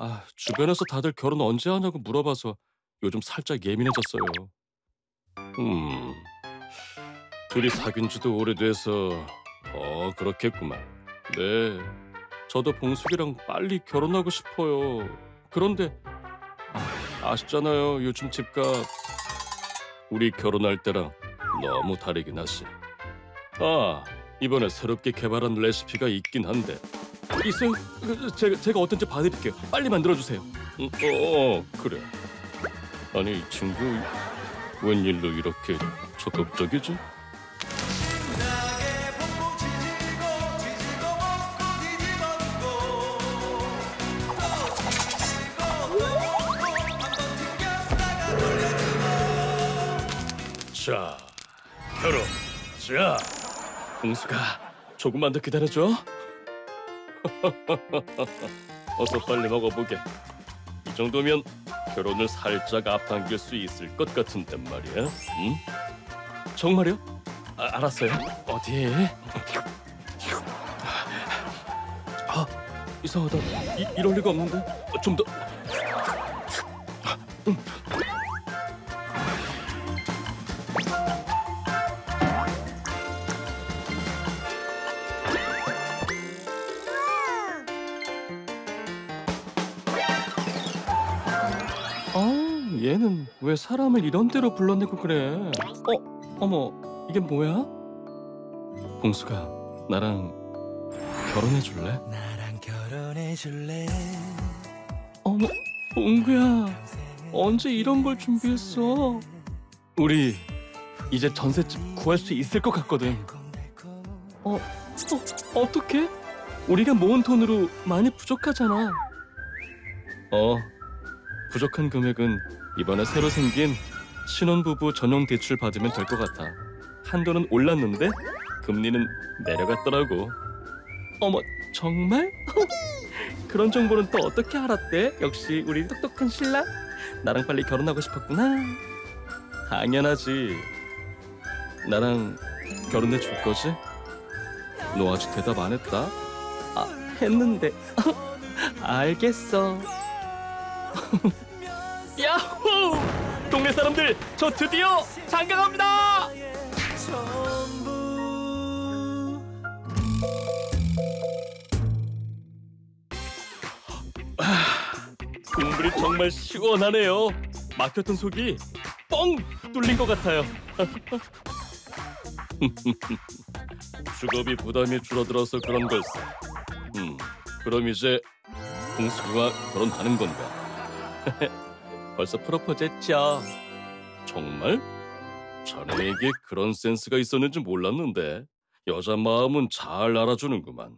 아, 주변에서 다들 결혼 언제 하냐고 물어봐서 요즘 살짝 예민해졌어요. 음, 둘이 사귄 지도 오래돼서 어 그렇겠구만. 네, 저도 봉숙이랑 빨리 결혼하고 싶어요. 그런데 아, 아시잖아요, 요즘 집값. 우리 결혼할 때랑 너무 다르긴 하시. 아, 이번에 새롭게 개발한 레시피가 있긴 한데 있어요? 그, 제가, 제가 어떤지 봐드릴게요. 빨리 만들어주세요. 음, 어, 어, 그래. 아니, 이 친구 웬일로 이렇게 적극적이지? 자, 결혼. 자, 공수가 조금만 더 기다려줘. 어서 빨리 먹어보게. 이 정도면 결혼을 살짝 앞당길 수 있을 것 같은데 말이야. 응? 정말요? 아, 알았어요. 어디? 아, 이상하다. 이, 이럴 리가 없는데. 어, 좀 더. 아, 얘는 왜 사람을 이런 데로 불러내고 그래? 어, 어머, 이게 뭐야? 봉수가 나랑 결혼해 줄래? 나랑 결혼해 줄래 어머, 봉구야, 언제 이런 걸 준비했어? 우리 이제 전셋집 구할 수 있을 것 같거든. 어, 어, 어떡해? 우리가 모은 돈으로 많이 부족하잖아. 어, 부족한 금액은 이번에 새로 생긴 신혼부부 전용 대출 받으면 될 것 같아. 한도는 올랐는데 금리는 내려갔더라고. 어머, 정말? 그런 정보는 또 어떻게 알았대? 역시 우리 똑똑한 신랑? 나랑 빨리 결혼하고 싶었구나. 당연하지. 나랑 결혼해 줄 거지? 너 아직 대답 안 했다. 아, 했는데. 알겠어. 야호! 동네 사람들, 저 드디어 장가갑니다! 국물이 정말 시원하네요. 막혔던 속이 뻥 뚫린 것 같아요. 주거비 부담이 줄어들어서 그런 걸세. 음, 그럼 이제 공수가 결혼하는 건가? 벌써 프로포즈 했죠. 정말? 자네에게 그런 센스가 있었는지 몰랐는데 여자 마음은 잘 알아주는구만.